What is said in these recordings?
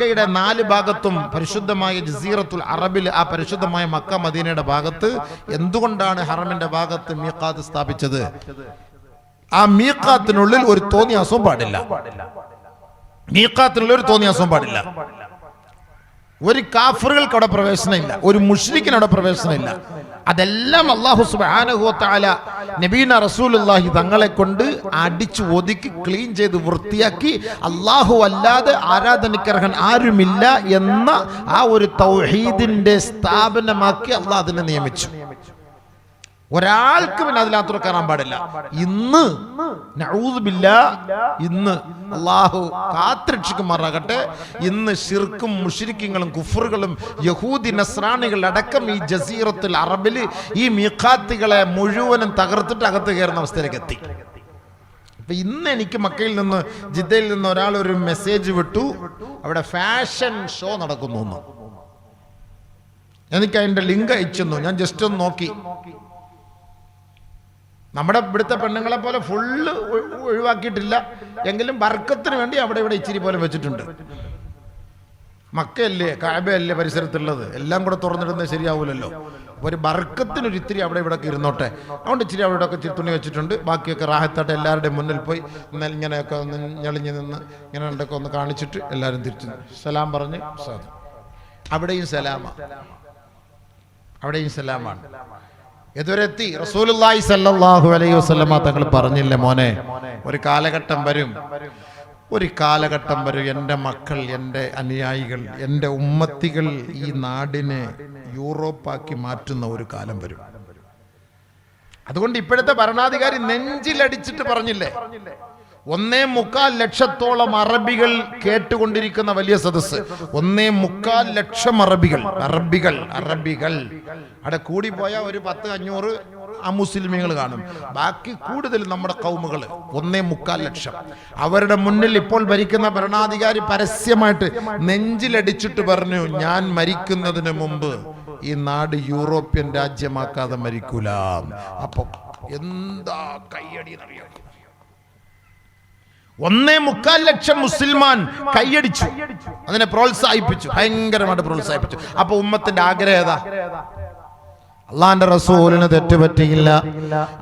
മക്കയുടെ നാല് ഭാഗത്തും പരിശുദ്ധമായ ജസീറത്തുൽ അറബിൽ ആ പരിശുദ്ധമായ മക്ക മദീനയുടെ ഭാഗത്ത് എന്തുകൊണ്ടാണ് ഹറമിന്റെ ഭാഗത്ത് മീഖാത്ത് സ്ഥാപിച്ചത്? ആ മീഖാത്തിനുള്ളിൽ ഒരു തോന്നിയാസവും പാടില്ല. മീഖാത്തിനുള്ളിൽ ഒരു തോന്നിയാസവും പാടില്ല. ഒരു കാഫറുകൾക്ക് അവിടെ പ്രവേശനമില്ല. ഒരു മുഷ്രിക്കിന് അവിടെ പ്രവേശനമില്ല. അതെല്ലാം അള്ളാഹു സുബാനുഹോത്താല നബീന റസൂലുല്ലാഹി തങ്ങളെ കൊണ്ട് അടിച്ചു ഒതുക്കി ക്ലീൻ ചെയ്ത് വൃത്തിയാക്കി അള്ളാഹു അല്ലാതെ ആരാധനക്കർഹൻ ആരുമില്ല എന്ന ആ ഒരു തൗഹീദിന്റെ സ്ഥാപനമാക്കി അള്ളാഹ് അതിനെ നിയമിച്ചു. ഒരാൾക്ക് പിന്നെ അതിനകത്ത് കയറാൻ പാടില്ല. ഇന്ന് നഊദുബില്ല ഇന്ന് അള്ളാഹു കാത്തിരക്ഷിക്കുമാറാകട്ടെ. ഇന്ന് ഷിർക്കും മുഷിരിക്കങ്ങളും കുഫറുകളും യഹൂദി നസ്രാണികൾ അടക്കം ഈ ജസീറത്തിൽ അറബിൽ ഈ മീഖാത്തികളെ മുഴുവനും തകർത്തിട്ട് അകത്ത് കയറുന്ന അവസ്ഥയിലേക്ക് എത്തി. അപ്പൊ ഇന്ന് എനിക്ക് മക്കയിൽ നിന്ന് ജിദ്ദയിൽ നിന്ന് ഒരാൾ ഒരു മെസ്സേജ് വിട്ടു. അവിടെ ഫാഷൻ ഷോ നടക്കുന്നു എനിക്ക് അതിന്റെ ലിങ്ക് അയച്ചെന്നു ഞാൻ ജസ്റ്റ് ഒന്ന് നോക്കി. നമ്മുടെ ഇവിടുത്തെ പെണ്ണുങ്ങളെ പോലെ ഫുള്ള് ഒഴിവാക്കിയിട്ടില്ല. എങ്കിലും വർക്കത്തിന് വേണ്ടി അവിടെ ഇവിടെ ഇച്ചിരി പോലെ വെച്ചിട്ടുണ്ട്. മക്കയല്ലേ കാബയല്ലേ പരിസരത്തുള്ളത്? എല്ലാം കൂടെ തുറന്നിടുന്നത് ശരിയാവൂലല്ലോ. ഒരു ബർക്കത്തിനൊരു ഇത്തിരി അവിടെ ഇവിടെ ഇരുന്നോട്ടെ. അതുകൊണ്ട് ഇച്ചിരി അവിടെ ഒക്കെ തുണി വെച്ചിട്ടുണ്ട്. ബാക്കിയൊക്കെ റാഹത്തായിട്ട് എല്ലാവരുടെയും മുന്നിൽ പോയി ഇങ്ങനെയൊക്കെ ഒന്ന് ഞെളിഞ്ഞ് നിന്ന് ഇങ്ങനെ ഉണ്ടൊക്കെ ഒന്ന് കാണിച്ചിട്ട് എല്ലാവരും തിരിച്ചു സലാം പറഞ്ഞ് സാധു അവിടെയും സലാമാണ് അവിടെയും സലാമാണ്. ഇതുവരെ എത്തി. സല്ലാഹു അലൈഹി വസ്ലമ തങ്ങൾ പറഞ്ഞില്ലേ മോനെ? ഒരു കാലഘട്ടം വരും. ഒരു കാലഘട്ടം വരും. എന്റെ മക്കൾ എന്റെ അനുയായികൾ എന്റെ ഉമ്മത്തികൾ ഈ നാടിനെ യൂറോപ്പാക്കി മാറ്റുന്ന ഒരു കാലം വരും. അതുകൊണ്ട് ഇപ്പോഴത്തെ ഭരണാധികാരി നെഞ്ചിലടിച്ചിട്ട് പറഞ്ഞില്ലേ? ഒന്നേ മുക്കാൽ ലക്ഷത്തോളം അറബികൾ കേട്ടുകൊണ്ടിരിക്കുന്ന വലിയ സദസ്സ്. ഒന്നേ മുക്കാൽ ലക്ഷം അറബികൾ. അറബികൾ അറബികൾ. അവിടെ കൂടിപ്പോയാൽ ഒരു പത്ത് അഞ്ഞൂറ് അമുസ്ലിമികൾ കാണും. ബാക്കി കൂടുതൽ നമ്മുടെ കൗമുകൾ ഒന്നേ മുക്കാൽ ലക്ഷം. അവരുടെ മുന്നിൽ ഇപ്പോൾ ഭരിക്കുന്ന ഭരണാധികാരി പരസ്യമായിട്ട് നെഞ്ചിലടിച്ചിട്ട് പറഞ്ഞു ഞാൻ മരിക്കുന്നതിന് മുമ്പ് ഈ നാട് യൂറോപ്യൻ രാജ്യമാക്കാതെ മരിക്കൂല. അപ്പൊ എന്താ കയ്യടി എന്നറിയാം ഒന്നേ മുക്കാൽ ലക്ഷം മുസ്ലിമാൻ കൈയടിച്ചു. അതിനെ പ്രോത്സാഹിപ്പിച്ചു. ഭയങ്കരമായിട്ട് പ്രോത്സാഹിപ്പിച്ചു. അപ്പൊ ഉമ്മത്തിന്റെ ആഗ്രഹം അള്ളാന്റെ റസൂലിന് തെറ്റുപറ്റിയില്ല.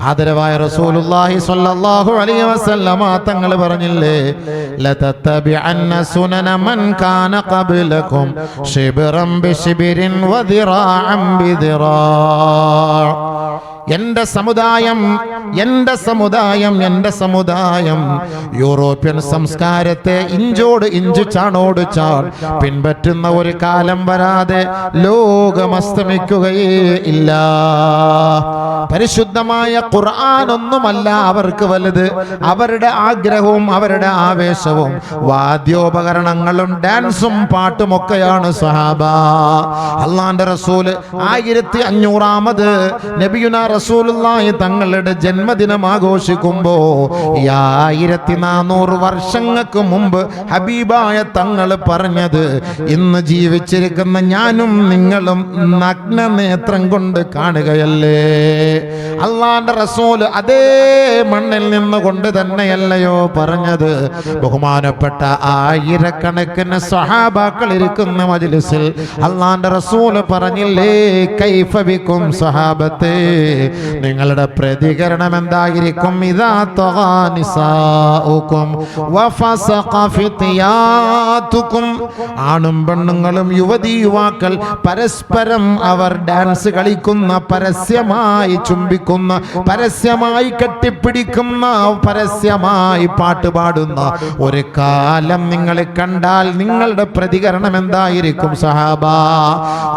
ആദരവായ റസൂലുള്ളാഹി സ്വല്ലല്ലാഹു അലൈഹി വസല്ലമ തങ്ങൾ പറഞ്ഞില്ലേ ലതത്തബിഅന്ന മൻ കാന വദിറാഅം എന്റെ സമുദായം എന്റെ സമുദായം എന്റെ സമുദായം. യൂറോപ്യൻ സംസ്കാരത്തെ ഇഞ്ചോട് ഇഞ്ച് ചാണോട് ചാൺ പിൻപറ്റുന്ന ഒരു കാലം വരാതെ ലോകം അസ്തമിക്കുകയേ ഇല്ല. പരിശുദ്ധമായ ഖുർആൻ ഒന്നുമല്ല അവർക്ക് വലുത്. അവരുടെ ആഗ്രഹവും അവരുടെ ആവേശവും. വാദ്യോപകരണങ്ങളും ഡാൻസും പാട്ടും ഒക്കെയാണ് സഹാബ. അള്ളാന്റെ റസൂൽ ആയിരത്തി അഞ്ഞൂറാമത് നബിയുന റസൂലുള്ളാഹി തങ്ങളുടെ ജന്മദിനം ആഘോഷിക്കുമ്പോ ഈ ആയിരത്തി നാനൂറ് വർഷങ്ങൾക്ക് മുമ്പ് ഹബീബായ തങ്ങൾ പറഞ്ഞത് ഇന്ന് ജീവിച്ചിരിക്കുന്ന ഞാനും നിങ്ങളും നഗ്ന നേത്രം കൊണ്ട് കാണുകയല്ലേ? അള്ളാന്റെ റസൂൽ അതേ മണ്ണിൽ നിന്നുകൊണ്ട് തന്നെയല്ലയോ പറഞ്ഞത്? ബഹുമാനപ്പെട്ട ആയിരക്കണക്കിന് സഹാബാക്കൾ ഇരിക്കുന്ന മജ്ലിസിൽ അള്ളാന്റെ റസൂൽ പറഞ്ഞില്ലേ കൈഫബിക്കും സഹാബത്തെ നിങ്ങളുടെ പ്രതികരണം എന്തായിരിക്കും ഇതാ ഫിത്യാതുക്കും ആണും പെണ്ണുങ്ങളും യുവതി യുവാക്കൾ പരസ്പരം അവർ ഡാൻസ് കളിക്കുന്ന പരസ്യമായി ചുംബിക്കുന്ന പരസ്യമായി കെട്ടിപ്പിടിക്കുന്ന പരസ്യമായി പാട്ട് പാടുന്ന ഒരു കാലം നിങ്ങൾ കണ്ടാൽ നിങ്ങളുടെ പ്രതികരണം എന്തായിരിക്കും സഹാബ?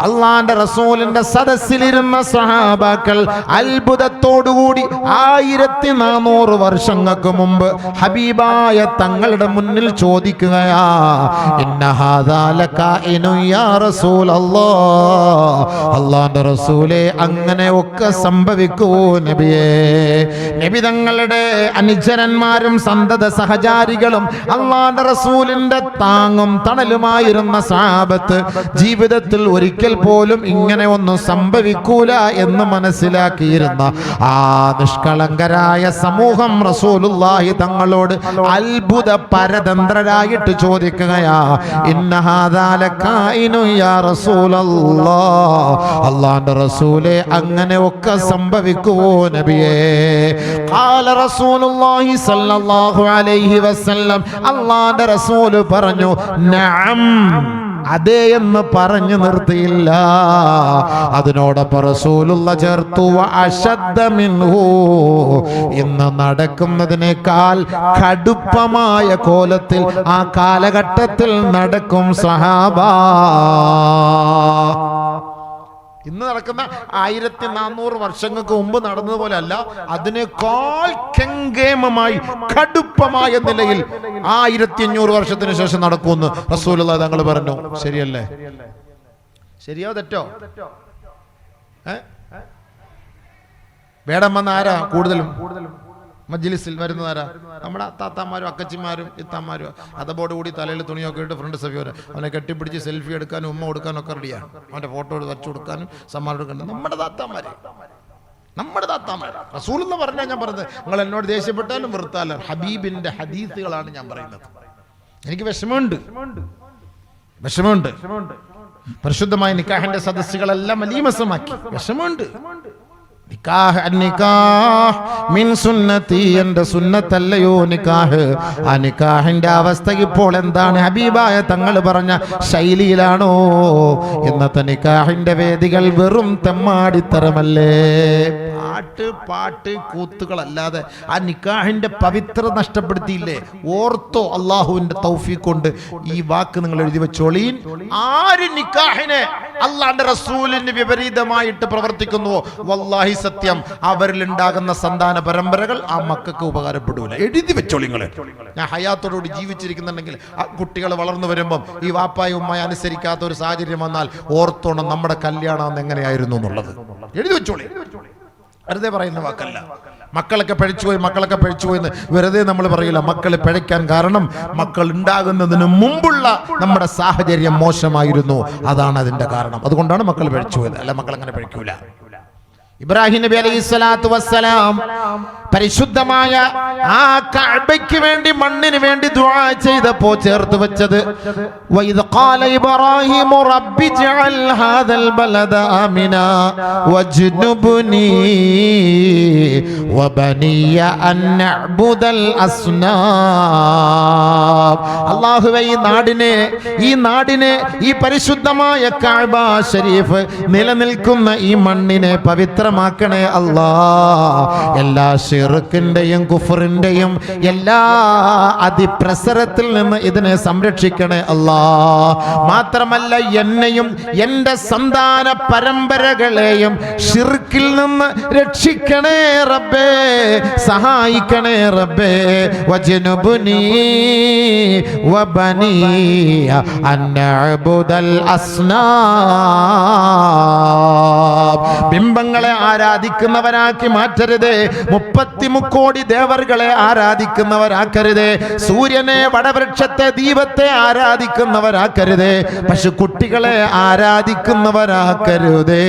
അള്ളാന്റെ റസൂലിന്റെ സദസ്സിലിരുന്ന സഹാബാക്കൾ അത്ഭുതത്തോടുകൂടി ആയിരത്തി നാനൂറ് വർഷങ്ങൾക്ക് മുമ്പ് ഹബീബായ തങ്ങളുടെ മുന്നിൽ ചോദിക്കുകയാ അങ്ങനെ ഒക്കെ സംഭവിക്കൂ നബിയേ. നബി തങ്ങളുടെ അനുചരന്മാരും സന്തത സഹചാരികളും അള്ളാന്റെ റസൂലിന്റെ താങ്ങും തണലുമായിരുന്ന സാപത്ത് ജീവിതത്തിൽ ഒരിക്കൽ പോലും ഇങ്ങനെ ഒന്നും സംഭവിക്കൂല എന്ന് മനസ്സിലാക്കിയിരുന്ന ആ നിഷ്കളങ്കരായ സമൂഹം റസൂലുള്ളാഹി തങ്ങളോട് അത്ഭുത പരതന്ത്രരായിട്ട് ചോദിക്കുകയാ അള്ളാന്റെ റസൂലെ അങ്ങനെ ഒക്കെ സംഭവിക്കുവോ നബിയേ. അള്ളാന്റെ റസൂൽ പറഞ്ഞു നഅം. അതെ എന്ന് പറഞ്ഞു നിർത്തിയില്ല. അതിനോടൊപ്പം ചേർത്തു വ അശദ്ദ മിൻഹു. ഇന്ന് നടക്കുന്നതിനേക്കാൾ കടുപ്പമായ കോലത്തിൽ ആ കാലഘട്ടത്തിൽ നടക്കും സഹാബ. ഇന്ന് നടക്കുന്ന ആയിരത്തി നാനൂറ് വർഷങ്ങൾക്ക് മുമ്പ് നടന്നതുപോലെ അല്ല അതിനേക്കാൾ കെങ്കേമമായി കടുപ്പമായ നിലയിൽ ആയിരത്തി അഞ്ഞൂറ് വർഷത്തിന് ശേഷം നടക്കുമെന്ന് റസൂലുള്ള തങ്ങൾ പറഞ്ഞു. ശരിയല്ലേ? ശരിയോ തെറ്റോ? ഏ? വേടം വന്ന ആരാ? കൂടുതലും? മജ്ലിസിൽ വരുന്നതാരാ നമ്മുടെ താത്താമാരും അക്കച്ചിമാരും ഇത്താമാരും അതബോട് കൂടി തലയിൽ തുണിയൊക്കെ ഇട്ട് ഫ്രണ്ട് സഭയോര് അവനെ കെട്ടിപ്പിടിച്ച് സെൽഫി എടുക്കാനും ഉമ്മ കൊടുക്കാനും ഒക്കെ റെഡിയാണ് അവന്റെ ഫോട്ടോ വരച്ചു കൊടുക്കാനും സമ്മാനം എടുക്കാനും. നമ്മുടെ താത്താമാര്. നമ്മുടെ താത്താമാര്. റസൂൽ എന്ന് പറഞ്ഞാൽ ഞാൻ പറഞ്ഞത് നിങ്ങൾ എന്നോട് ദേഷ്യപ്പെട്ടാലും വെറുത്താലും ഹബീബിന്റെ ഹദീസുകളാണ് ഞാൻ പറയുന്നത്. എനിക്ക് വിഷമമുണ്ട്. വിഷമമുണ്ട്. പരിശുദ്ധമായ നിക്കാഹിന്റെ സദസ്സുകളെല്ലാം അലീമസമാക്കി. വിഷമമുണ്ട്. നിക്കാഹ് നിക്കാഹ് മിൻ സുന്നത്തി എന്റെ സുന്നത്തല്ലയോ നിക്കാഹ്. ആ നിക്കാഹിന്റെ അവസ്ഥ ഇപ്പോൾ എന്താണ്? ഹബീബായ തങ്ങൾ പറഞ്ഞ ശൈലിയിലാണോ? ഇന്നത്തെ നിക്കാഹിന്റെ വേദികൾ വെറും തെമ്മാടിത്തരമല്ലേ? പാട്ട് പാട്ട് കൂത്തുകളല്ലാതെ ആ നിക്കാഹിന്റെ പവിത്ര നഷ്ടപ്പെടുത്തിയില്ലേ? ഓർത്തോ അള്ളാഹുവിന്റെ തൗഫീഖ് കൊണ്ട് ഈ വാക്ക് നിങ്ങൾ എഴുതി വെച്ചോളീൻ. ആര് നിക്കാഹിനെ അള്ളാന്റെ റസൂലിന് വിപരീതമായിട്ട് പ്രവർത്തിക്കുന്നു. വല്ലാഹി സത്യം. അവരിൽ ഉണ്ടാകുന്ന സന്താന പരമ്പരകൾ ആ മക്കൾക്ക് ഉപകാരപ്പെടൂല. എഴുതി വെച്ചോളി നിങ്ങൾ. ഞാൻ ഹയാത്തോടുകൂടി ജീവിച്ചിരിക്കുന്നുണ്ടെങ്കിൽ ആ കുട്ടികൾ വളർന്നു വരുമ്പം ഈ വാപ്പായും ഉമ്മായി അനുസരിക്കാത്ത ഒരു സാഹചര്യം വന്നാൽ ഓർത്തോണം നമ്മുടെ കല്യാണം എങ്ങനെയായിരുന്നു എന്നുള്ളത്. എഴുതി വെച്ചോളി. വെറുതെ പറയുന്ന വാക്കല്ല. മക്കളൊക്കെ പഴിച്ചുപോയി മക്കളൊക്കെ പഴിച്ചുപോയി എന്ന് വെറുതെ നമ്മൾ പറയില്ല. മക്കൾ പിഴയ്ക്കാൻ കാരണം മക്കൾ ഉണ്ടാകുന്നതിന് മുമ്പുള്ള നമ്മുടെ സാഹചര്യം മോശമായിരുന്നു. അതാണ് അതിന്റെ കാരണം. അതുകൊണ്ടാണ് മക്കൾ പഴിച്ചുപോയത്. അല്ല മക്കൾ അങ്ങനെ പഴിക്കൂല. ഇബ്രാഹിം നബി അലൈഹി സ്വലാത്തു വസ്സലാം പരിശുദ്ധമായ ആ കഅബയ്ക്ക് വേണ്ടി മണ്ണിന് വേണ്ടി ദുആ ചെയ്തപ്പോ ചേർത്ത് വെച്ചത്. വൈദ് ഖാല ഇബ്രാഹിം റബ്ബി ജഅൽ ഹാദൽ ബലദ ആമിന വജ്നുബ്നി വബനിയ അൻ നഅ്ബുദൽ അസ്നാം അല്ലാഹുവേ ഈ നാടിനെ ഈ നാടിനെ ഈ പരിശുദ്ധമായ കഅബ ശരീഫ് നിലനിൽക്കുന്ന ഈ മണ്ണിനെ പവിത്രമാക്കണേ അല്ലാ എല്ലാ ഷിർക്കിന്റെയും കുഫറിന്റെയും എല്ലാ അതിപ്രസരത്തിൽ നിന്ന് ഇതിനെ സംരക്ഷിക്കണേ അല്ലാ. മാത്രമല്ല എന്നെയും എന്റെ സന്താന പരമ്പരകളെയും ഷിർക്കിൽ നിന്ന് രക്ഷിക്കണേ റബ്ബേ സഹായിക്കണേ റബ്ബേ. വജനുബുനി വബനിയ അസ്നാം. ബിംബങ്ങളെ ആരാധിക്കുന്നവരാക്കി മാറ്റരുതേ. മുപ്പത്തി മുക്കോടി ദേവറുകളെ ആരാധിക്കുന്നവരാക്കരുതേ. സൂര്യനെ വടവൃക്ഷത്തെ ദീപത്തെ ആരാധിക്കുന്നവരാക്കരുതേ. പശുക്കുട്ടികളെ ആരാധിക്കുന്നവരാക്കരുതേ.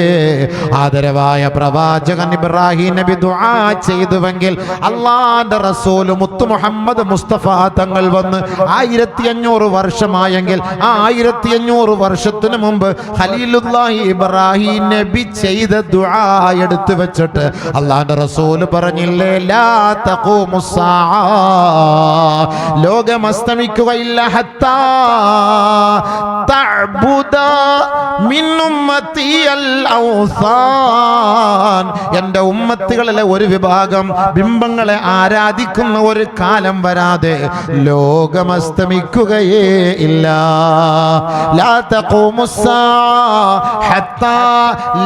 ആദരവായ പ്രവാചകൻ ഇബ്രാഹിം നബി ദുആ ചെയ്തുവെങ്കിൽ അള്ളാന്റെ റസൂൽ മുത്തു മുഹമ്മദ് മുസ്തഫ തങ്ങൾ വന്ന് ആയിരത്തി അഞ്ഞൂറ് വർഷമായെങ്കിൽ ആ ആയിരത്തി അഞ്ഞൂറ് വർഷത്തിന് മുമ്പ് ഖലീലുല്ലാഹി ഇബ്രാഹിം നബി ചെയ്ത ദുആ എടുത്തു വെച്ചിട്ട് അള്ളാഹുന്റെ റസൂൽ പറഞ്ഞില്ലേ ലാ തഖൂമുസ്സാ ലോകം അസ്തമിക്കുകയില്ല ഹത്താ തഅബുദ മിൻ ഉമ്മത്തി അൽ ഔസാൻ. എന്റെ ഉമ്മത്തുകളിലെ ഒരു വിഭാഗം ബിംബങ്ങളെ ആരാധിക്കുന്ന ഒരു കാലം വരാതെ ലോകം അസ്തമിക്കുകയേ ഇല്ല. ലാ തഖൂമുസ്സാ ഹത്താ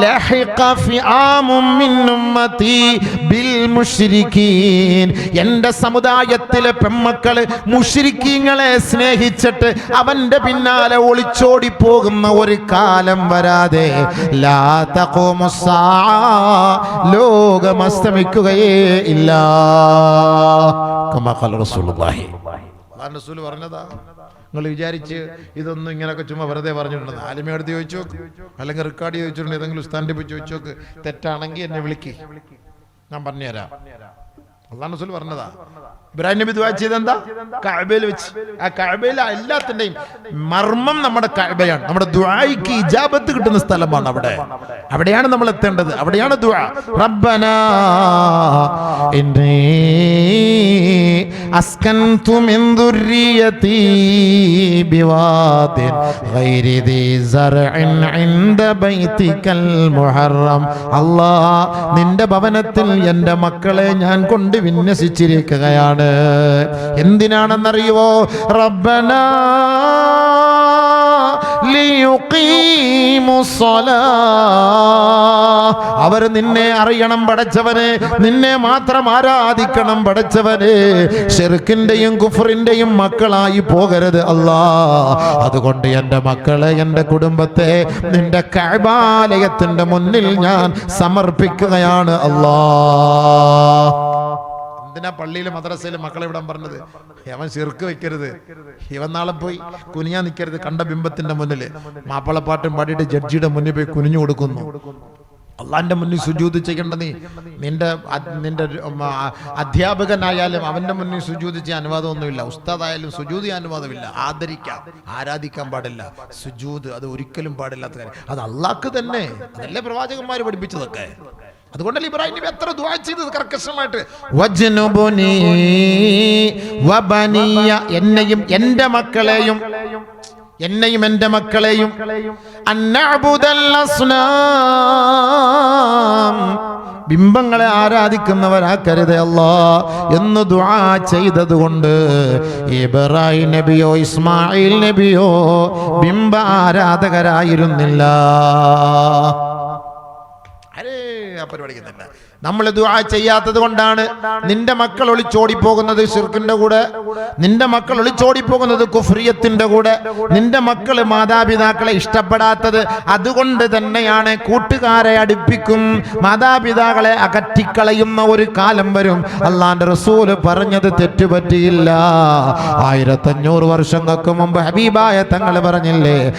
ലഹി ഫിആമും മിൻ ഉമ്മതി ബിൽ മുശ്രിക്കീൻ എന്റെ സമുദായത്തിലെ പെമ്മക്കൾ മുഷിരിക്കീങ്ങളെ സ്നേഹിച്ചിട്ട് അവന്റെ പിന്നാലെ ഒളിച്ചോടി പോകുന്ന ഒരു കാലം വരാതെ. ലോകം അസ്തമിക്കുകയേ ഇല്ല. കമാ റസൂലുള്ളാഹി. പറഞ്ഞതാ. നിങ്ങൾ വിചാരിച്ച് ഇതൊന്നും ഇങ്ങനെയൊക്കെ ചുമ്മാ വെറുതെ പറഞ്ഞിട്ടുണ്ട്. ആലിമയെടുത്ത് ചോദിച്ചു നോക്ക്. അല്ലെങ്കിൽ റെക്കോർഡ് ചോദിച്ചിട്ടുണ്ട്. ഏതെങ്കിലും ഉസ്താന്റെ പോയി ചോദിച്ചു നോക്ക്. തെറ്റാണെങ്കിൽ എന്നെ വിളിക്ക്. ഞാൻ പറഞ്ഞുതരാം. അള്ളാഹ് റസൂൽ പറഞ്ഞതാ. ഇബ്രാഹിം നബി ദുആ ചെയ്തെന്താ? കഅബയിൽ വെച്ച്. ആ കഅബയിൽ എല്ലാത്തിന്റെയും മർമ്മം നമ്മുടെ കഅബയാണ്. നമ്മുടെ ദുആയ്ക്ക് ഇജാബത്ത് കിട്ടുന്ന സ്ഥലമാണ് അവിടെ. അവിടെയാണ് നമ്മൾ എത്തേണ്ടത്. അവിടെയാണ് ദുആ. റബ്ബനാ ഇന്നി അല്ലാ നിന്റെ ഭവനത്തിൽ എന്റെ മക്കളെ ഞാൻ കൊണ്ട് വിന്യസിച്ചിരിക്കുകയാണ്. എന്തിനാണെന്നറിയുവോ? റബ്ബന അവർ നിന്നെ അറിയണം പടച്ചവനെ. നിന്നെ മാത്രം ആരാധിക്കണം പടച്ചവനെ. ഷെറുക്കിന്റെയും കുഫറിന്റെയും മക്കളായി പോകരുത് അല്ലാ. അതുകൊണ്ട് എന്റെ മക്കളെ എന്റെ കുടുംബത്തെ നിന്റെ കഴബാലയത്തിന്റെ മുന്നിൽ ഞാൻ സമർപ്പിക്കുകയാണ് അല്ലാ. എന്തിനാ പള്ളിയിലും മദ്രസയിലും മക്കളെ വിടാൻ പറഞ്ഞത്? അവൻ ചെറുക്ക് വെക്കരുത്. ഇവൻ നാളെ പോയി കുനിയാൻ നിൽക്കരുത് കണ്ട ബിംബത്തിന്റെ മുന്നിൽ മാപ്പിളപ്പാട്ടും പാടിയിട്ട് ജഡ്ജിയുടെ മുന്നിൽ പോയി കുനിഞ്ഞു കൊടുക്കുന്നു. അള്ളാന്റെ മുന്നിൽ സുജൂത് ചെയ്യേണ്ട നീ നിന്റെ നിന്റെ അധ്യാപകനായാലും അവന്റെ മുന്നിൽ സുജൂത് ചെയ്യാൻ അനുവാദമൊന്നുമില്ല. ഉസ്താദായാലും സുജൂത് ചെയ്യാൻ അനുവാദമില്ല. ആദരിക്കാം. ആരാധിക്കാൻ പാടില്ല. സുജൂത് അത് ഒരിക്കലും പാടില്ലാത്ത കാര്യം. അത് അള്ളാഹ്ക്ക് തന്നെ. അതല്ലേ പ്രവാചകന്മാർ പഠിപ്പിച്ചതൊക്കെ. അതുകൊണ്ടല്ലേ ഇബ്രാഹിം നബി എത്ര ദുആ ചെയ്തത് കർക്കശമായിട്ട്? വജ്നുബുനി വബനിയ എന്നെയും എന്റെ മക്കളെയും എന്നെയും എന്റെ മക്കളെയും ബിംബങ്ങളെ ആരാധിക്കുന്നവരാക്കരുത് അല്ലോ എന്ന് ദുആ ചെയ്തതുകൊണ്ട് ഇബ്രാഹിം നബിയോ ഇസ്മായിൽ നബിയോ ബിംബ ആരാധകരായിരുന്നില്ല. നമ്മൾ ദുആ ചെയ്യാത്തത് കൊണ്ടാണ് നിന്റെ മക്കൾ ഒളിച്ചോടി പോകുന്നത് ഷിർക്കിന്റെ കൂടെ. നിന്റെ മക്കൾ ഒളിച്ചോടി പോകുന്നത് കുഫ്രിയത്തിന്റെ കൂടെ. നിന്റെ മക്കൾ മാതാപിതാക്കളെ ഇഷ്ടപ്പെടാത്തത് അതുകൊണ്ട് തന്നെയാണ് കൂട്ടുകാരെ അടുപ്പിക്കും. മാതാപിതാക്കളെ അകറ്റിക്കളയുന്ന ഒരു കാലം വരും. അള്ളാന്റെ റസൂൽ പറഞ്ഞത് തെറ്റുപറ്റിയില്ല. ആയിരത്തഞ്ഞൂറ് വർഷങ്ങൾക്ക് മുമ്പ് ഹബീബായ തങ്ങൾ പറഞ്ഞില്ലേ.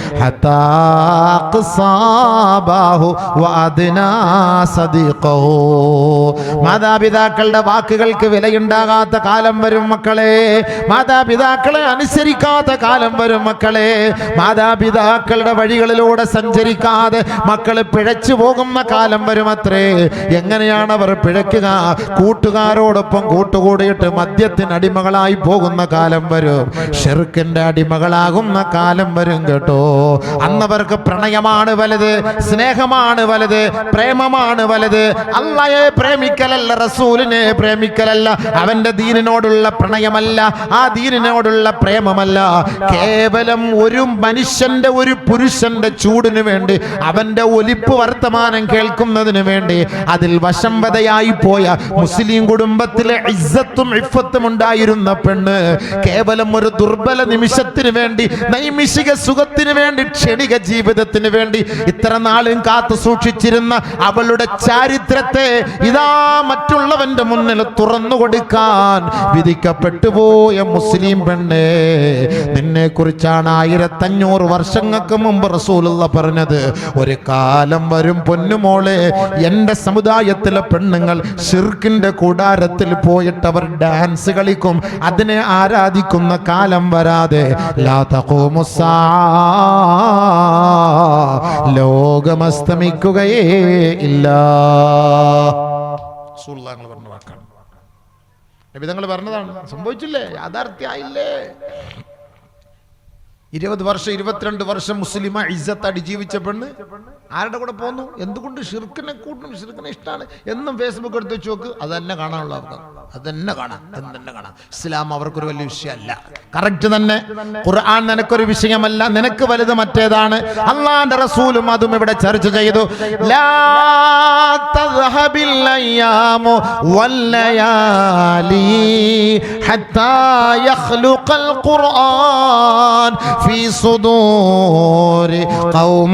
മാതാപിതാക്കളുടെ വാക്കുകൾക്ക് വിലയുണ്ടാകാത്ത കാലം വരും മക്കളെ. മാതാപിതാക്കളെ അനുസരിക്കാത്ത കാലം വരും മക്കളെ. മാതാപിതാക്കളുടെ വഴികളിലൂടെ സഞ്ചരിക്കാതെ മക്കൾ പിഴച്ചു പോകുന്ന കാലം വരും അത്രേ. എങ്ങനെയാണ് അവർ പിഴയ്ക്കുക കൂട്ടുകാരോടൊപ്പം കൂട്ടുകൂടിയിട്ട് മദ്യത്തിന് അടിമകളായി പോകുന്ന കാലം വരും. ഷെറുക്കിന്റെ അടിമകളാകുന്ന കാലം വരും കേട്ടോ. അന്നവർക്ക് പ്രണയമാണ് വലുത് സ്നേഹമാണ് വലുത് പ്രേമമാണ് വലുത്. അള്ളയെ പ്രേമിക്കലല്ല റസൂലിനെ പ്രേമിക്കലല്ല. അവന്റെ ദീനിനോടുള്ള പ്രണയമല്ല. ആ ദീനിനോടുള്ള പ്രേമമല്ല. കേവലം ഒരു മനുഷ്യന്റെ ഒരു പുരുഷന്റെ ചൂടിനു വേണ്ടി അവന്റെ ഒലിപ്പ് വർത്തമാനം കേൾക്കുന്നതിന് വേണ്ടി അതിൽ വശംവതയായി പോയ മുസ്ലിം കുടുംബത്തിലെ ഇസ്സത്തും ഇഫത്തും ഉണ്ടായിരുന്ന പെണ്ണ് കേവലം ഒരു ദുർബല നിമിഷത്തിന് വേണ്ടി നൈമിഷിക സുഖത്തിന് വേണ്ടി ക്ഷണിക ജീവിതത്തിന് വേണ്ടി ഇത്ര നാളും കാത്തു സൂക്ഷിച്ചിരുന്ന അവളുടെ ചാരിത്രത്തെ ഇതാ മറ്റുള്ളവന്റെ മുന്നിൽ തുറന്നു കൊടുക്കാൻ വിധിക്കപ്പെട്ടു പോയ മുസ്ലിം പെണ്ണേ നിന്നെ കുറിച്ചാണ് ആയിരത്തഞ്ഞൂറ് വർഷങ്ങൾക്ക് മുമ്പ് റസൂലുള്ള പറഞ്ഞത്. ഒരു കാലം വരും പൊന്നുമോളെ എന്റെ സമുദായത്തിലെ പെണ്ണുങ്ങൾ ഷിർക്കിന്റെ കൂടാരത്തിൽ പോയിട്ട് അവർ ഡാൻസ് കളിക്കും. അതിനെ ആരാധിക്കുന്ന കാലം വരാതെ. ലോകമസ്തമിക്കുകയേ ഇല്ല. റസൂലുള്ളാഹി പറഞ്ഞ വാക്കാണ്. നബി തങ്ങൾ പറഞ്ഞതാണ്. സംഭവിച്ചില്ലേ? യാഥാർത്ഥ്യായില്ലേ ഇരുപത് വർഷം ഇരുപത്തിരണ്ട് വർഷം മുസ്ലിമ ഇജ്ജത്ത് ജീവിച്ച പെണ്ണ് ആരുടെ കൂടെ പോന്നു? എന്തുകൊണ്ട് ഷിർക്കിനെ കൂട്ടും ഷിർക്കിനെ ഇഷ്ടമാണ് എന്നും ഫേസ്ബുക്ക് എടുത്ത് വെച്ച് നോക്ക്. അത് തന്നെ കാണാനുള്ള അവർക്ക് അത് തന്നെ കാണാം. എന്ന് തന്നെ കാണാം. ഇസ്ലാം അവർക്കൊരു വലിയ വിഷയമല്ല. കറക്റ്റ് തന്നെ. ഖുർആൻ നിനക്കൊരു വിഷയമല്ല. നിനക്ക് വലുത് മറ്റേതാണ്. അള്ളാന്റെ റസൂലും അതും ഇവിടെ ചർച്ച ചെയ്തു. ഖുർആൻ. في صدور قوم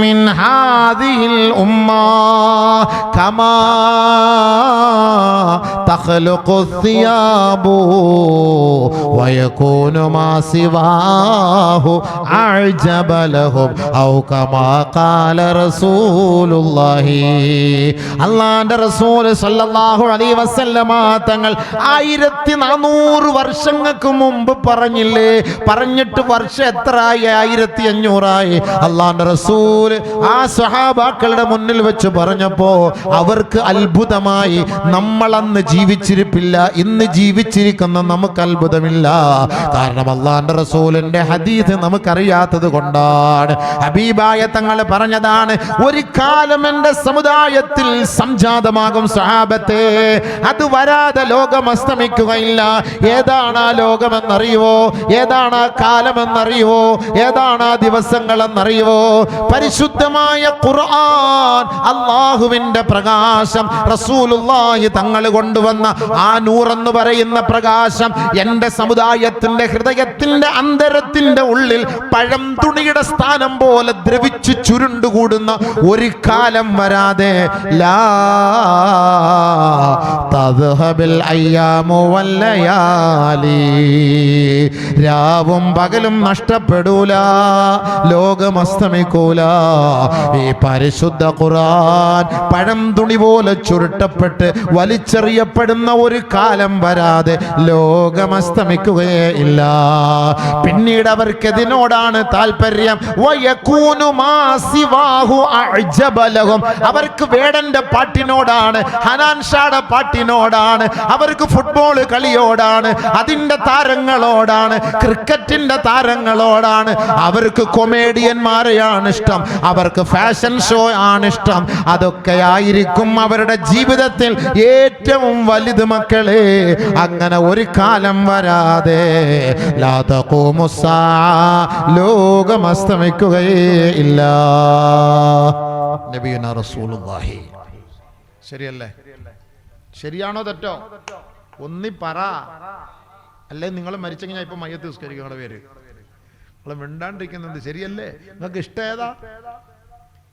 من هذه الأمة كما تخلق الثياب ويكون ما سواه أعجب لهم أو كما قال رسول الله അള്ളാന്റെ റസൂൽ സല്ലല്ലാഹു അലൈഹി വസല്ലമ തങ്ങൾ ആയിരത്തി നാനൂറ് വർഷങ്ങൾക്ക് മുമ്പ് പറഞ്ഞില്ലേ പറഞ്ഞിട്ട് വർഷം എത്രയായി? ആയിരത്തി അഞ്ഞൂറായി അള്ളാന്റെ റസൂൽ ആ സഹാബാക്കളുടെ മുന്നിൽ വെച്ച് പറഞ്ഞപ്പോ അവർക്ക് അത്ഭുതമായി നമ്മൾ അന്ന് ജീവിച്ചിരിപ്പില്ല ഇന്ന് ജീവിച്ചിരിക്കുന്ന നമുക്ക് അത്ഭുതമില്ല. കാരണം അള്ളാന്റെ റസൂലിന്റെ ഹദീസ് നമുക്കറിയാത്തത് കൊണ്ടാണ്. ഹബീബായ തങ്ങൾ പറഞ്ഞതാണ് ഒരു കാലം എന്റെ സമുദായത്തിൽ സംജാതമാകും സഹാബത്തെ അത് വരാതെ ലോകം അസ്തമിക്കുകയില്ല. ഏതാണ് ആ ലോകമെന്നറിയുവോ? ഏതാണ് ആ കാലമെന്നറിയുവോ ഏതാണ് ആ ദിവസങ്ങളെന്നറിയുവോ? പരിശുദ്ധമായ ഖുർആൻ അള്ളാഹുവിന്റെ പ്രകാശം റസൂലുള്ളാഹി തങ്ങൾ കൊണ്ടുവന്ന ആ നൂറെന്ന് പറയുന്ന പ്രകാശം എന്റെ സമുദായത്തിന്റെ ഹൃദയത്തിന്റെ അന്തരത്തിന്റെ ഉള്ളിൽ പഴം തുണിയുടെ സ്ഥാനം പോലെ ദ്രവിച്ചു ചുരുണ്ടുകൂടുന്ന ഒരു കാലം വരാതെ ലാ രാവും പകലും നഷ്ടപ്പെടൂല. ലോകം അസ്തമിക്കൂല ഈ പരിശുദ്ധ ഖുറാൻ പഴം തുണി പോലെ ചുരുട്ടപ്പെട്ട് വലിച്ചെറിയപ്പെടുന്ന ഒരു കാലം വരാതെ ലോകം അസ്തമിക്കുകയേ ഇല്ല. പിന്നീട് അവർക്ക് ഇതിനോടാണ് താല്പര്യം അവർക്ക് വേടന്റെ പാട്ടിനോടാണ് ഹനാൻഷാടെ പാട്ടിനോടാണ് അവർക്ക് ഫുട്ബോൾ കളിയോടാണ് അതിന്റെ താരങ്ങളോടാണ് ക്രിക്കറ്റിന്റെ താരങ്ങളോടാണ് അവർക്ക് കൊമേഡിയന്മാരെയാണ് ഇഷ്ടം. അവർക്ക് ഫാഷൻ ഷോ ആണ് ഇഷ്ടം. അതൊക്കെ ആയിരിക്കും അവരുടെ ജീവിതത്തിൽ ഏറ്റവും വലുത് മക്കളെ. അങ്ങനെ ഒരു കാലം വരാതെ. ലോകം അസ്തമിക്കുകയേ ഇല്ല. ശരിയല്ലേ? ശരിയാണോ തെറ്റോ? ഒന്നി പറ. അല്ലേ നിങ്ങൾ മരിച്ചെങ്കിൽ ഞാൻ ഇപ്പൊ മയ്യത്ത് നിസ്കരിക്കും നിങ്ങളുടെ പേര്. നിങ്ങൾ മിണ്ടാണ്ടിരിക്കുന്നത് ശരിയല്ലേ? നിങ്ങൾക്ക് ഇഷ്ടം ഏതാ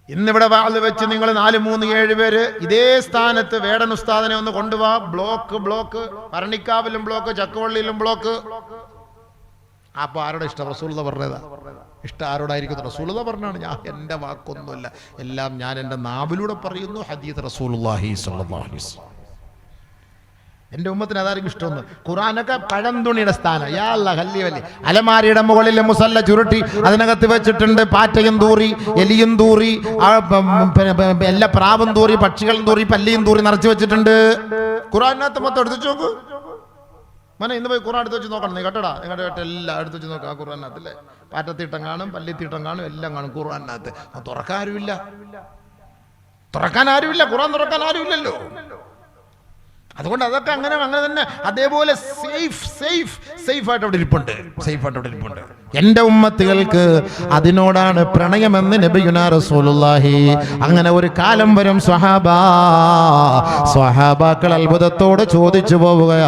ഇന്നിവിടെ വാൾ വെച്ച് നിങ്ങൾ നാല് മൂന്ന് ഏഴ് പേര് ഇതേ സ്ഥാനത്ത് വേടൻ ഉസ്താദിനെ ഒന്ന് കൊണ്ടുപോവാ ബ്ലോക്ക് ബ്ലോക്ക്. ഭരണിക്കാവിലും ബ്ലോക്ക് ചക്കവള്ളിയിലും ബ്ലോക്ക്. അപ്പൊ ആരുടെ ഇഷ്ടം? റസൂലത പറഞ്ഞതാ. ഇഷ്ടം ആരോടായിരിക്കും? റസൂലത പറഞ്ഞാണ്. ഞാൻ എന്റെ വാക്കൊന്നുമല്ല. എല്ലാം ഞാൻ എന്റെ നാവിലൂടെ പറയുന്നു. ഹദീദ് വസല്ലം. എന്റെ ഉമ്മത്തിന് അതായിരിക്കും ഇഷ്ടമൊന്ന്. ഖുറാനൊക്കെ പഴംതുണിയുടെ സ്ഥാനം. യാ അല്ലാ ഹല്ലി വല്ലി അലമാരിയുടെ മുകളിൽ മുസല്ല ചുരുട്ടി അതിനകത്ത് വെച്ചിട്ടുണ്ട് പാറ്റയും തൂറി എലിയും തൂറി എല്ലാ പ്രാവും തൂറി പക്ഷികളും തൂറി പല്ലിയും തൂറി നിറച്ച് വെച്ചിട്ടുണ്ട്. ഖുറാനകത്ത് മൊത്തം എടുത്തു നോക്ക്. മനെ ഇന്ന് പോയി ഖുറാൻ എടുത്ത് വെച്ച് നോക്കണം. നീ കേട്ടടാ? നിങ്ങളുടെ കേട്ടോ എല്ലാം എടുത്ത് വെച്ച് നോക്കാം ഖുറാനകത്ത് അല്ലേ? പാറ്റത്തീട്ടം കാണും പല്ലിത്തീട്ടം കാണും എല്ലാം കാണും ഖുറാനകത്ത് തുറക്കാൻ ആരുമില്ല. തുറക്കാൻ ആരുമില്ല. ഖുറാൻ തുറക്കാൻ ആരുമില്ലല്ലോ. അതുകൊണ്ട് അതൊക്കെ അങ്ങനെ അങ്ങനെ തന്നെ. അതേപോലെ സേഫ് സേഫ് സേഫ് ആയിട്ട് അവിടെ ഇരിപ്പുണ്ട്. സേഫ് ആയിട്ട് അവിടെ ഇരിപ്പുണ്ട്. എന്റെ ഉമ്മത്തുകൾക്ക് അതിനോടാണ് പ്രണയമെന്ന് നബിയുന റസൂലുള്ളാഹി. അങ്ങനെ ഒരു കാലം വരും സ്വഹാബ. സ്വഹാബാക്കൾ അത്ഭുതത്തോട് ചോദിച്ചു പോവുകയാ.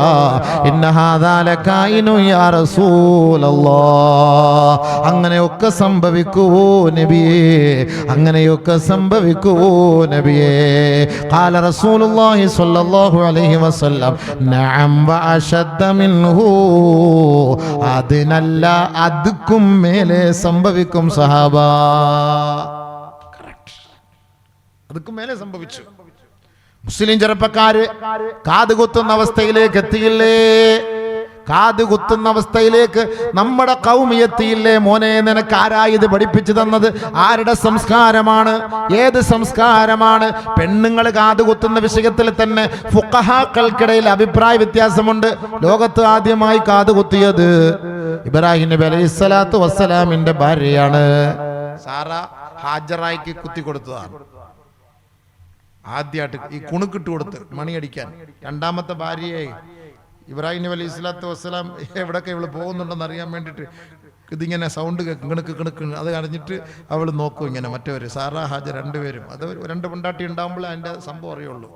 യാ അങ്ങനെയൊക്കെ സംഭവിക്കുവോ നബിയേ. അങ്ങനെയൊക്കെ സംഭവിക്കുവോ നബിയേ. കാല റസൂലുള്ളാഹി സ്വല്ലല്ലാഹു അലൈഹി വസല്ലം നഅം വഅശദ്ദ മിൻഹു. അതിനല്ല അത് അതുക്കും മേലെ സംഭവിക്കും സഹാബ. അതുക്കും മേലെ സംഭവിച്ചു. മുസ്ലിം ചെറുപ്പക്കാര് കാതുകുത്തുന്ന അവസ്ഥയിലേക്ക് എത്തിയില്ലേ? കാത് കുത്തുന്ന അവസ്ഥയിലേക്ക് നമ്മുടെ കൗമിയെത്തിയില്ലേ മോനെ നിനക്ക് ആരാ ഇത് പഠിപ്പിച്ചു തന്നത്? ആരുടെ സംസ്കാരമാണ്? ഏത് സംസ്കാരമാണ്? പെണ്ണുങ്ങൾ കാത് കുത്തുന്ന വിഷയത്തിൽ തന്നെ ഫുക്കഹാക്കൾക്കിടയിൽ അഭിപ്രായ വ്യത്യാസമുണ്ട്. ലോകത്ത് ആദ്യമായി കാത് കുത്തിയത് ഇബ്രാഹിം നബി അലൈഹി സ്വലാത്തു വസ്സലാമിന്റെ ഭാര്യയാണ്. സാറ ഹാജറായിക്ക് കുത്തി കൊടുത്തതാണ്. ആദ്യമായിട്ട് ഈ കുണുക്കിട്ട് കൊടുത്ത് മണിയടിക്കാൻ. രണ്ടാമത്തെ ഭാര്യയെ ഇബ്രാഹിം നബി അലൈഹി സ്വലാത്തു വസ്സലാം എവിടൊക്കെ ഇവൾ പോകുന്നുണ്ടെന്ന് അറിയാൻ വേണ്ടിയിട്ട് ഇതിങ്ങനെ സൗണ്ട് കിണക്ക് കിണുക്ക് അത് അറിഞ്ഞിട്ട് അവൾ നോക്കും ഇങ്ങനെ മറ്റവർ സാറാ ഹാജ രണ്ടുപേരും. അത് രണ്ട് പൊണ്ടാട്ടി ഉണ്ടാകുമ്പോൾ അതിന്റെ സംഭവം അറിയുള്ളൂ.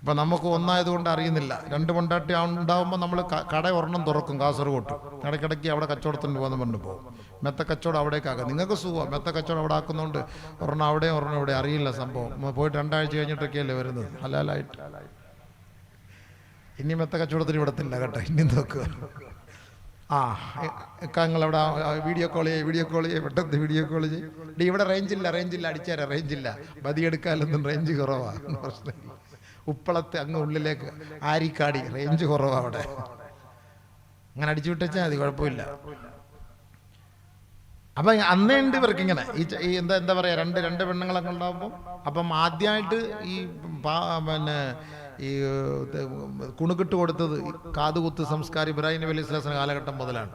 ഇപ്പം നമുക്ക് ഒന്നായതുകൊണ്ട് അറിയുന്നില്ല. രണ്ട് പൊണ്ടാട്ടി ഉണ്ടാകുമ്പോൾ നമ്മൾ കട ഒരെണ്ണം തുറക്കും കാസർഗോട്ട്. ഇടയ്ക്കിടയ്ക്ക് അവിടെ കച്ചവടത്തിന് പോകുന്ന പറഞ്ഞു പോകും. മെത്ത കച്ചവടം അവിടേക്കാക്കാം നിങ്ങൾക്ക് സുഖം മെത്ത കച്ചവടം അവിടെ ആക്കുന്നതുകൊണ്ട് ഒരെണ്ണം അവിടെയും ഒരെണ്ണം ഇവിടെ അറിയില്ല സംഭവം. പോയിട്ട് രണ്ടാഴ്ച കഴിഞ്ഞിട്ടൊക്കെയല്ലേ വരുന്നത്? ഹലാലായിട്ട്. ഇനി മെത്ത കച്ചവടത്തിന് വിടത്തില്ല കേട്ടോ ഇനി നോക്കുക ആ നിങ്ങൾ അവിടെ വീഡിയോ കോൾ ചെയ്യേ വീഡിയോ കോൾ ചെയ്യേ പെട്ടെന്ന് വീഡിയോ കോൾ ചെയ്യും. ഇവിടെ റേഞ്ചില്ല റേഞ്ചില്ല അടിച്ചേരാ റേഞ്ചില്ല ബതിയെടുക്കാനൊന്നും റേഞ്ച് കുറവാണ് പ്രശ്നമില്ല ഉപ്പളത്ത് അങ്ങ് ഉള്ളിലേക്ക് ആരിക്കാടി റേഞ്ച് കുറവാണ് അവിടെ. അങ്ങനെ അടിച്ചു വിട്ടാൽ മതി കുഴപ്പമില്ല. അപ്പൊ അന്നേ ഉണ്ട് ഇവർക്ക് ഇങ്ങനെ ഈ എന്താ എന്താ പറയാ രണ്ട് രണ്ട് പെണ്ണുങ്ങളൊക്കെ ഉണ്ടാകുമ്പോൾ അപ്പം ആദ്യമായിട്ട് ഈ പിന്നെ ഈ കുണുകിട്ട് കൊടുത്തത് കാതുകുത്ത് സംസ്കാരം ഇബ്രാഹിം നബി അലൈഹി സ്വലാസിന്റെ കാലഘട്ടം മുതലാണ്.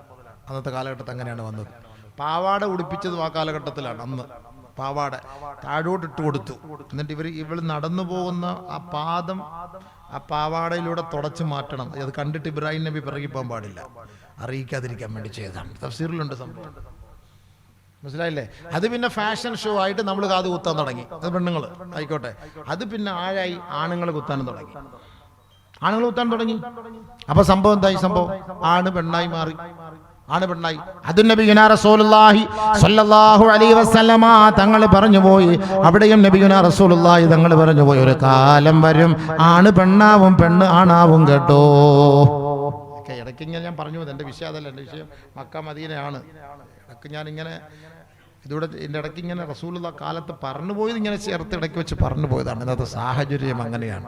അന്നത്തെ കാലഘട്ടത്തിൽ അങ്ങനെയാണ് വന്നത്. പാവാട ഉടുപ്പിച്ചതും ആ കാലഘട്ടത്തിലാണ് അന്ന്. പാവാട താഴോട്ട് ഇട്ട് കൊടുത്തു. എന്നിട്ട് ഇവർ ഇവൾ നടന്നു പോകുന്ന ആ പാദം ആ പാവാടയിലൂടെ തുടച്ചു മാറ്റണം. അത് കണ്ടിട്ട് ഇബ്രാഹിം നബി പിറകിപ്പോകാൻ പാടില്ല. അറിയിക്കാതിരിക്കാൻ വേണ്ടി ചെയ്തതാണ്. തഫ്സീറിലുണ്ട് സംഭവം. മനസ്സിലായില്ലേ? അത് പിന്നെ ഫാഷൻ ഷോ ആയിട്ട് നമ്മൾ കാത് കുത്താൻ തുടങ്ങി. അത് പെണ്ണുങ്ങൾ ആയിക്കോട്ടെ. അത് പിന്നെ ആഴായി ആണുങ്ങൾ കുത്താനും തുടങ്ങി. ആണുങ്ങൾ കുത്താൻ തുടങ്ങി. അപ്പൊ സംഭവം എന്തായി? സംഭവം ആണ് പെണ്ണായി മാറി. ആണ് പെണ്ണായി. അത് നബിയുനാ റസൂലുള്ളാഹി സ്വല്ലല്ലാഹു അലൈഹി വസല്ലമ തങ്ങൾ പറഞ്ഞു പോയി. അവിടെയും നബിയുനാ റസൂലുള്ളാഹി തങ്ങൾ പറഞ്ഞു പോയി. ഒരു കാലം വരും ആണ് പെണ്ണാവും പെണ്ണ് ആണാവും കേട്ടോ. ഇടയ്ക്ക് ഇങ്ങനെ ഞാൻ പറഞ്ഞു എന്റെ വിഷയം അതല്ല. എന്റെ വിഷയം മക്ക മദീനയാണ്. ഇടയ്ക്ക് ഞാൻ ഇതിവിടെ എന്റെ ഇടയ്ക്ക് ഇങ്ങനെ റസൂലുള്ള കാലത്ത് പറഞ്ഞു പോയത് ഇങ്ങനെ ചേർത്ത് ഇടയ്ക്ക് വെച്ച് പറഞ്ഞു പോയതാണ് ഇന്നത്തെ സാഹചര്യം അങ്ങനെയാണ്.